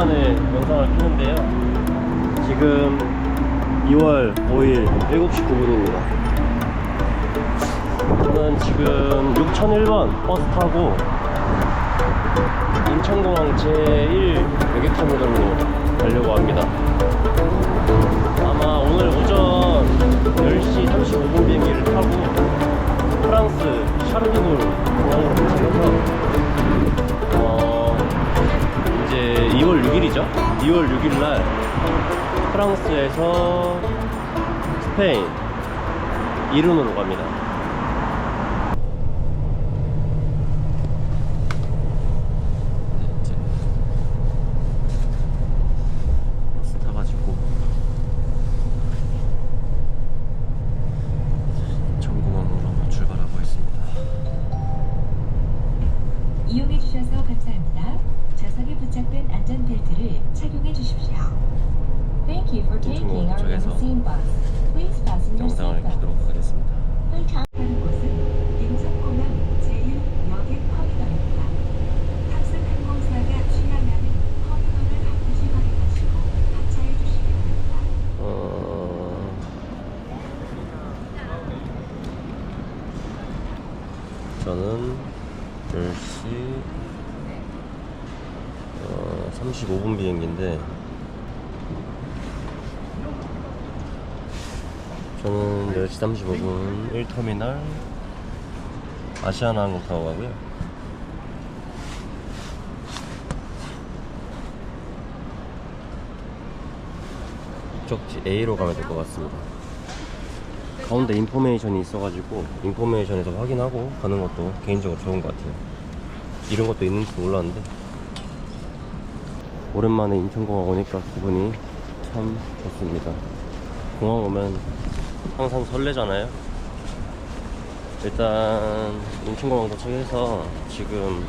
오랜만에 영상을 켰는데요. 지금 2월 5일 7시 9분입니다. 저는 지금 6001번 버스 타고 인천공항 제1 여객터미널로 가려고 합니다. 아마 오늘 오전 10시 35분 비행기를 타고 프랑스 샤르드물 공항으로 도착해서 2월 6일이죠? 2월 6일 날 프랑스에서 스페인 이른으로 갑니다. 영상을 seatbelt. 켜도록 하겠습니다. 하는 곳은 인천공항 제1여객 터미널입니다. 탑승 항공사가 취하면은 터미널을 반드시 확인하시고 하차해 주시기 바랍니다. 어... 저는 10시 어, 35분 비행기인데 저는 10시 35분 1터미널 아시아나항공 타고 가고요 목적지 A로 가면 될 것 같습니다. 가운데 인포메이션이 있어가지고 인포메이션에서 확인하고 가는 것도 개인적으로 좋은 것 같아요. 이런 것도 있는지 몰랐는데 오랜만에 인천공항 오니까 기분이 참 좋습니다. 공항 오면 항상 설레잖아요. 일단 인천공항 도착해서 지금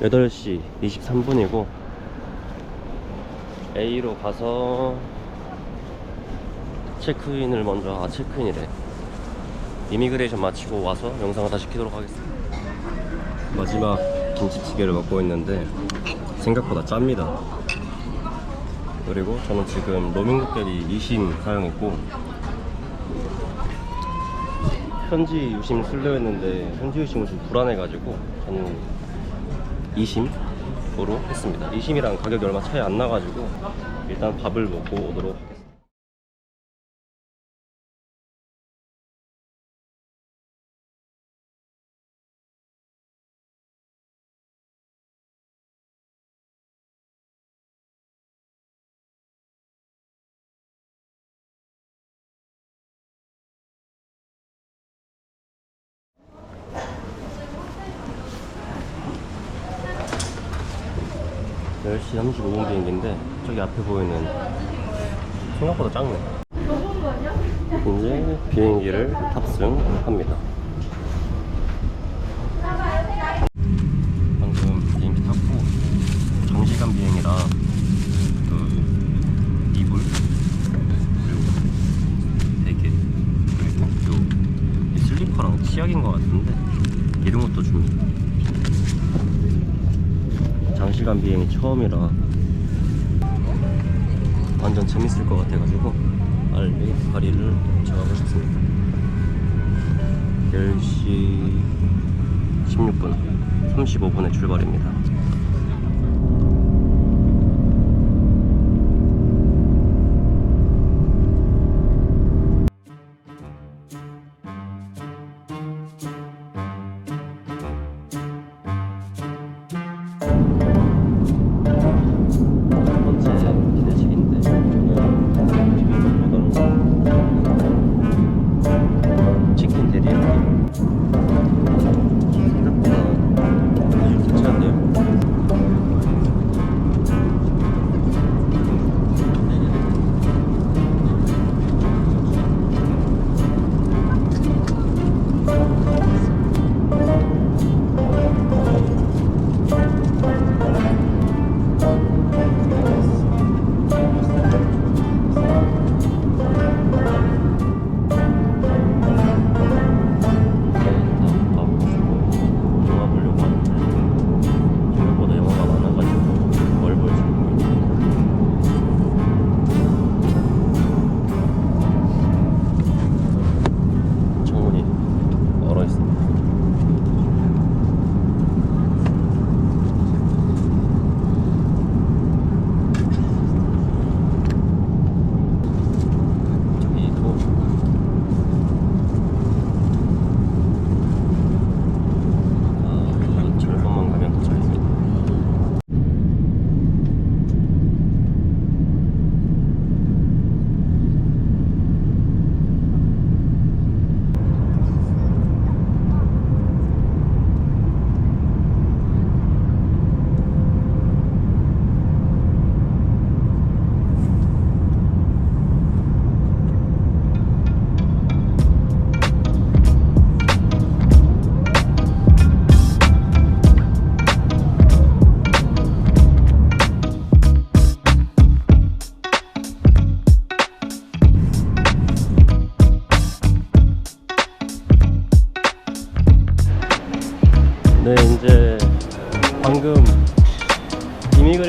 8시 23분이고 A로 가서 체크인을 먼저 아 체크인이래. 이미그레이션 마치고 와서 영상을 다시 키도록 하겠습니다. 마지막 김치찌개를 먹고 있는데 생각보다 짭니다 그리고 저는 지금 노민국계리 2심 사용했고 현지 유심 쓰려 했는데 현지 유심은 좀 불안해가지고 저는 2심으로 했습니다. 2심이랑 가격이 얼마 차이 안 나가지고 일단 밥을 먹고 오도록 35분 비행기인데 저기 앞에 보이는 생각보다 작네. 이제 비행기를 탑승합니다. 방금 비행기 탔고 장시간 비행이라 그 이불 그리고 베개 그리고 요 슬리퍼랑 치약인 것 같은데 이런 것도 줍니다. 장시간 비행이 처음이라 완전 재밌을 것 같아가지고 빨리 파리를 도착하고 싶습니다. 10시 16분 35분에 출발입니다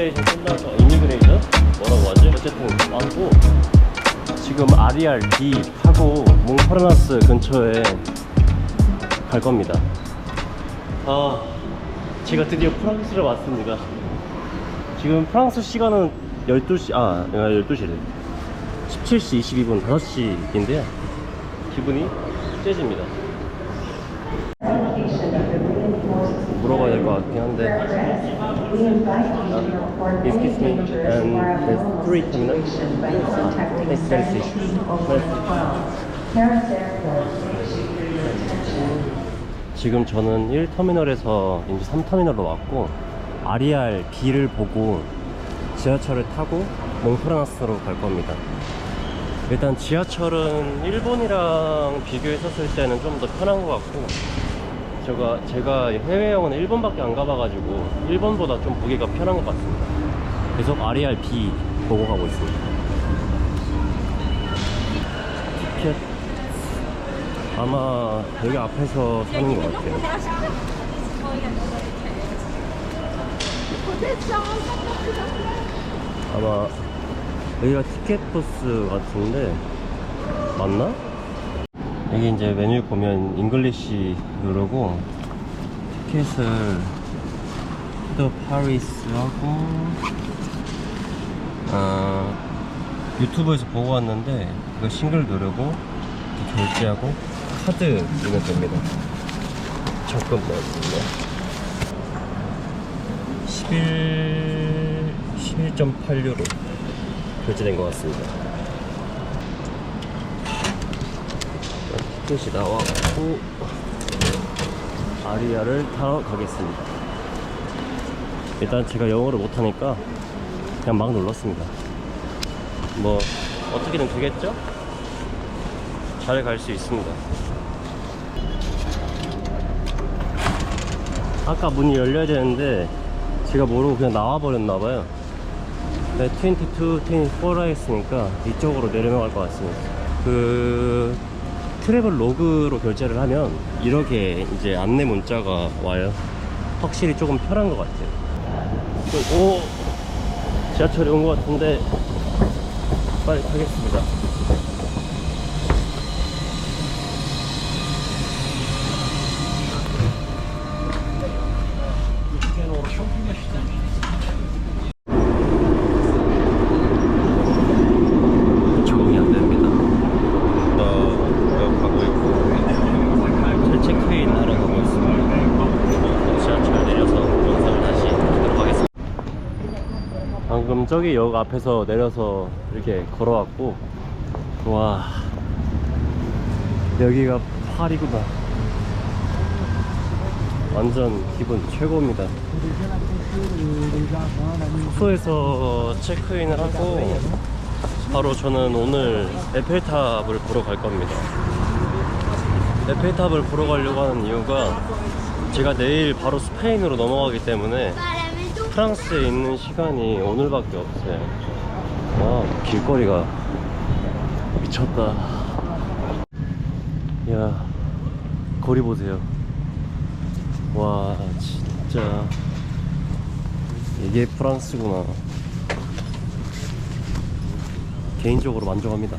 이미그레이션 끝나서 이미그레이션 뭐라고 하지? 어쨌든 왔고 지금 RER B 타고 몽파르나스 근처에 갈 겁니다. 아, 제가 드디어 프랑스를 왔습니다. 지금 프랑스 시간은 12시, 아, 12시래. 17시 22분 5시인데요. 기분이 째집니다. 물어봐야 될 것 같긴 한데. Uh, excuse me, and there's three terminals. Next Chelsea. 지금 저는 1터미널에서 이제 3터미널로 왔고 RER B를 보고 지하철을 타고 몽프라나스로 갈 겁니다. 일단 지하철은 일본이랑 비교했었을 때는 좀 더 편한 것 같고 제가 제가 해외여행은 일본밖에 안 가봐가지고 일본보다 좀 보기가 편한 것 같습니다. 계속 RER B 보고 가고 있습니다. 티켓 아마 여기 앞에서 사는 것 같아요. 아마 여기가 티켓 부스 같은데 맞나? 여기 이제 메뉴 보면 잉글리시 누르고 티켓을 더 파리스 하고 어, 유튜브에서 보고 왔는데 이거 싱글 누르고 결제하고 카드 넣으면 됩니다. 잠깐만요. 11 11.8유로 결제된 것 같습니다 티켓이 나왔고 아리아를 타러 가겠습니다. 일단 제가 영어를 못하니까 그냥 막 눌렀습니다. 뭐 어떻게든 되겠죠? 잘 갈 수 있습니다. 아까 문이 열려야 되는데 제가 모르고 그냥 나와버렸나봐요. 네, 22, 24라 했으니까 이쪽으로 내려갈 것 같습니다. 그 트래블 로그로 결제를 하면 이렇게 이제 안내 문자가 와요. 확실히 조금 편한 것 같아요. 오 지하철이 온 것 같은데 빨리 타겠습니다 적응이 안 됩니다. 어, 여기 가고 있고, 제 체크인 하러 가고 있습니다. 지하철 내려서 영상을 다시 들어가겠습니다. 저기 역 앞에서 내려서 이렇게 걸어왔고, 와, 여기가 파리구나. 완전 기분 최고입니다. 숙소에서 체크인을 하고 바로 저는 오늘 에펠탑을 보러 갈 겁니다. 에펠탑을 보러 가려고 하는 이유가 제가 내일 바로 스페인으로 넘어가기 때문에 프랑스에 있는 시간이 오늘밖에 없어요. 와, 길거리가 미쳤다. 야, 거리 보세요. 와, 진짜. 이게 프랑스구나. 개인적으로 만족합니다.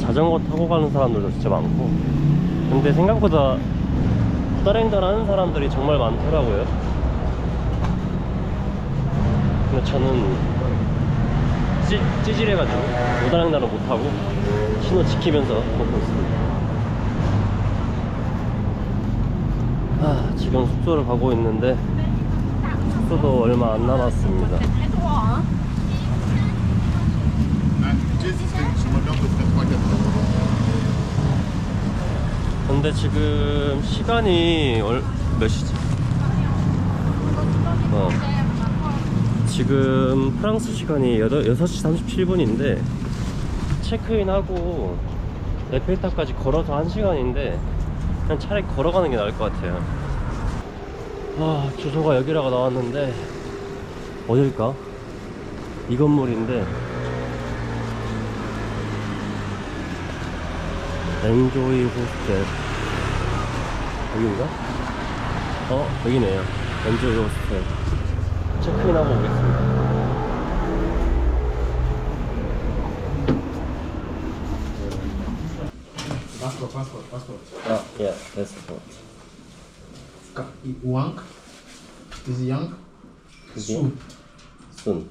자전거 타고 가는 사람들도 진짜 많고, 근데 생각보다 후다랭달 하는 사람들이 정말 많더라고요. 근데 저는 찌, 찌질해가지고 후다랭달은 못하고 신호 지키면서 걷고 있습니다. 아, 지금 숙소를 가고 있는데 숙소도 얼마 안 남았습니다. 근데 지금 시간이 얼, 몇 시지? 어. 지금 프랑스 시간이 8, 6시 37분인데 체크인하고 에펠탑까지 걸어서 1시간인데 그냥 차라리 걸어가는 게 나을 것 같아요. 아, 주소가 여기라고 나왔는데 어딜까? 이 건물인데 엔조이 호스텔 여기인가? 어 여기네요 엔조이 호스텔 체크인하고 오겠습니다 Passport, passport, passport. 아, 예, 패스포트 Ka- Wang. Is it Yang? 그게 순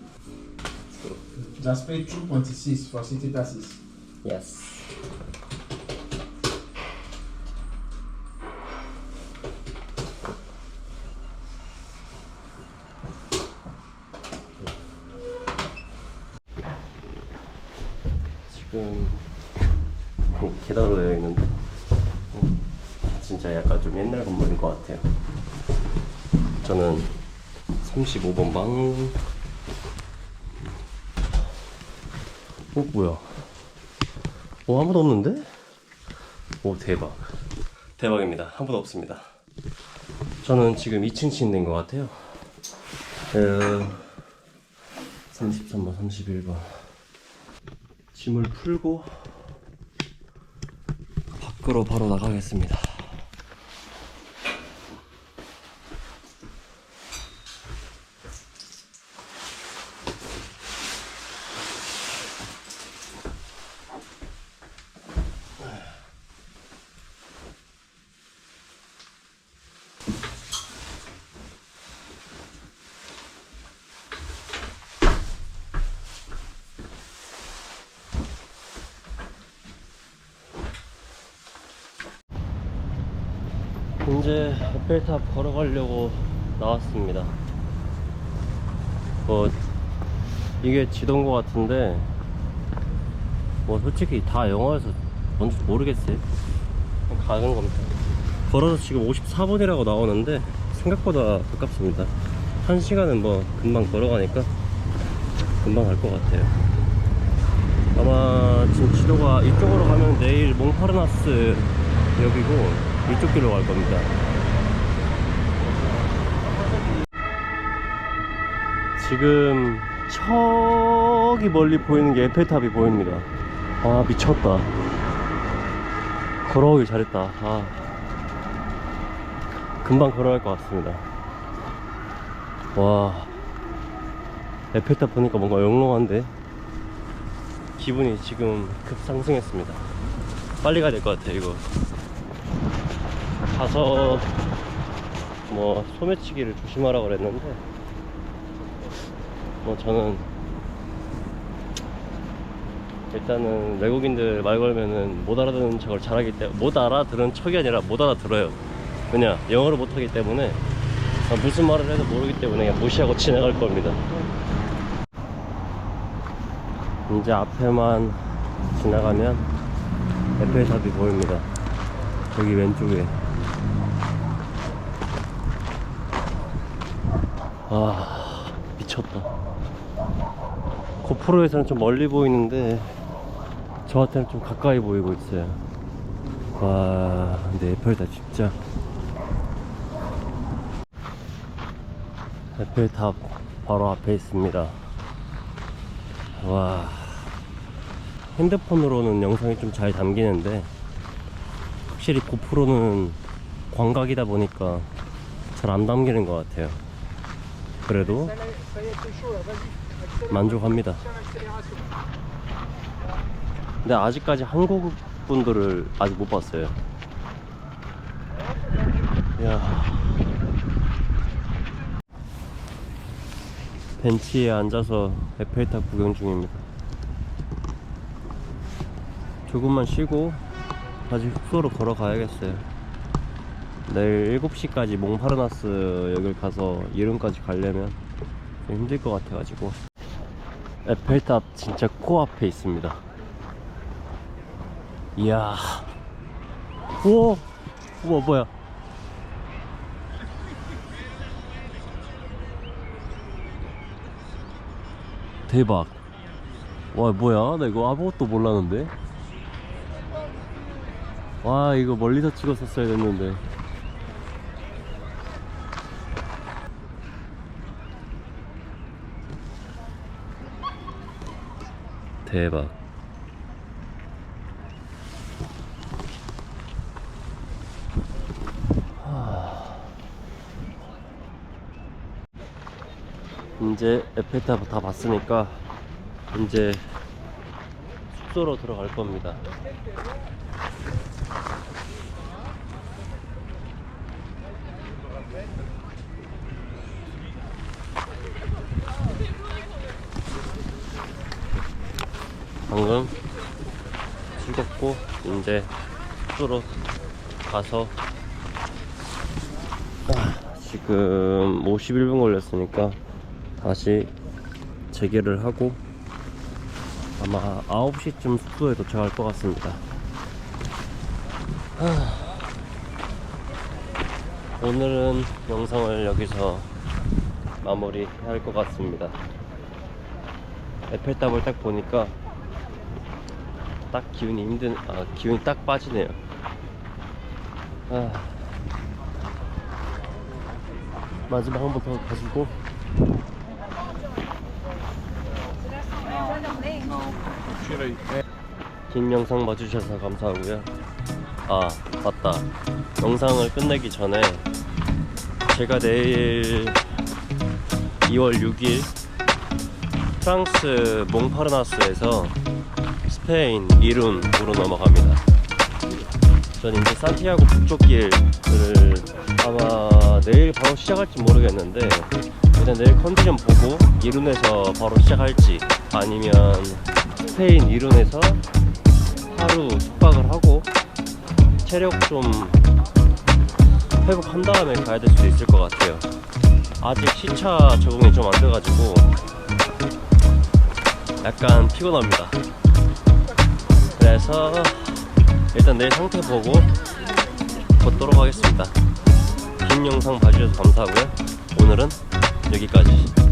Just pay 2.6 for city taxes. 예 저는 35번 방. 어 뭐야? 오 아무도 없는데? 오 대박 대박입니다 아무도 없습니다 저는 지금 2층 침대인 것 같아요 에, 33번 31번 짐을 풀고 밖으로 바로 나가겠습니다 이제 에펠탑 걸어가려고 나왔습니다. 뭐 이게 지도인 것 같은데 뭐 솔직히 다 영어여서 뭔지 모르겠어요. 가는 겁니다. 걸어서 지금 54분이라고 나오는데 생각보다 가깝습니다. 한 시간은 뭐 금방 걸어가니까 금방 갈 것 같아요. 아마 지금 지도가 이쪽으로 가면 내일 몽파르나스 역이고 이쪽 길로 갈 겁니다. 지금 저기 멀리 보이는 게 에펠탑이 보입니다. 아 미쳤다. 걸어오길 잘했다. 아 금방 걸어갈 것 같습니다. 와 에펠탑 보니까 뭔가 영롱한데 기분이 지금 급상승했습니다. 빨리 가야 될 것 같아 이거. 가서 뭐 소매치기를 조심하라 그랬는데 뭐 저는 일단은 외국인들 말 걸면은 못 알아듣는 척을 잘하기 때문에 못 알아들은 척이 아니라 못 알아들어요. 왜냐 영어를 못하기 때문에 아, 무슨 말을 해도 모르기 때문에 그냥 무시하고 지나갈 겁니다. 이제 앞에만 지나가면 에펠탑이 보입니다. 저기 왼쪽에 아 미쳤다. 고프로에서는 좀 멀리 보이는데 저한테는 좀 가까이 보이고 있어요. 와 근데 에펠탑 진짜. 에펠탑 바로 앞에 있습니다. 와 핸드폰으로는 영상이 좀 잘 담기는데 확실히 고프로는 광각이다 보니까 잘 안 담기는 것 같아요 그래도 만족합니다. 근데 아직까지 한국 분들을 아직 못 봤어요. 야. 벤치에 앉아서 에펠탑 구경 중입니다. 조금만 쉬고 다시 숙소로 걸어가야겠어요. 내일 7시까지 몽파르나스 역을 가서 이름까지 가려면 좀 힘들 것 같아가지고. 에펠탑 진짜 코앞에 있습니다. 이야. 우와. 우와 뭐야. 대박. 와 뭐야? 나 이거 아무것도 몰랐는데? 와 이거 멀리서 찍었었어야 됐는데 대박 이제 에펠탑 다 봤으니까 이제 숙소로 들어갈 겁니다. 방금 즐겁고 이제 숙소로 가서 아, 지금 51분 걸렸으니까 다시 재개를 하고 아마 9시쯤 숙소에 도착할 것 같습니다. 하, 오늘은 영상을 여기서 마무리 할 것 같습니다. 에펠탑을 딱 보니까 딱 기운이 힘든 아 기운이 딱 빠지네요. 아, 마지막 한 번 더 가지고 긴 영상 봐주셔서 감사하고요. 아 맞다. 영상을 끝내기 전에 제가 내일 2월 6일 프랑스 몽파르나스에서 스페인 이룬으로 넘어갑니다. 전 이제 산티아고 북쪽 길을 아마 내일 바로 시작할지 모르겠는데 일단 내일 컨디션 보고 이룬에서 바로 시작할지 아니면 스페인 이룬에서 하루 숙박을 하고 체력 좀 회복한 다음에 가야 될 수도 있을 것 같아요. 아직 시차 적응이 좀 안 돼가지고 약간 피곤합니다. 그래서 일단 내일 상태 보고 걷도록 하겠습니다. 긴 영상 봐주셔서 감사하고요. 오늘은 여기까지.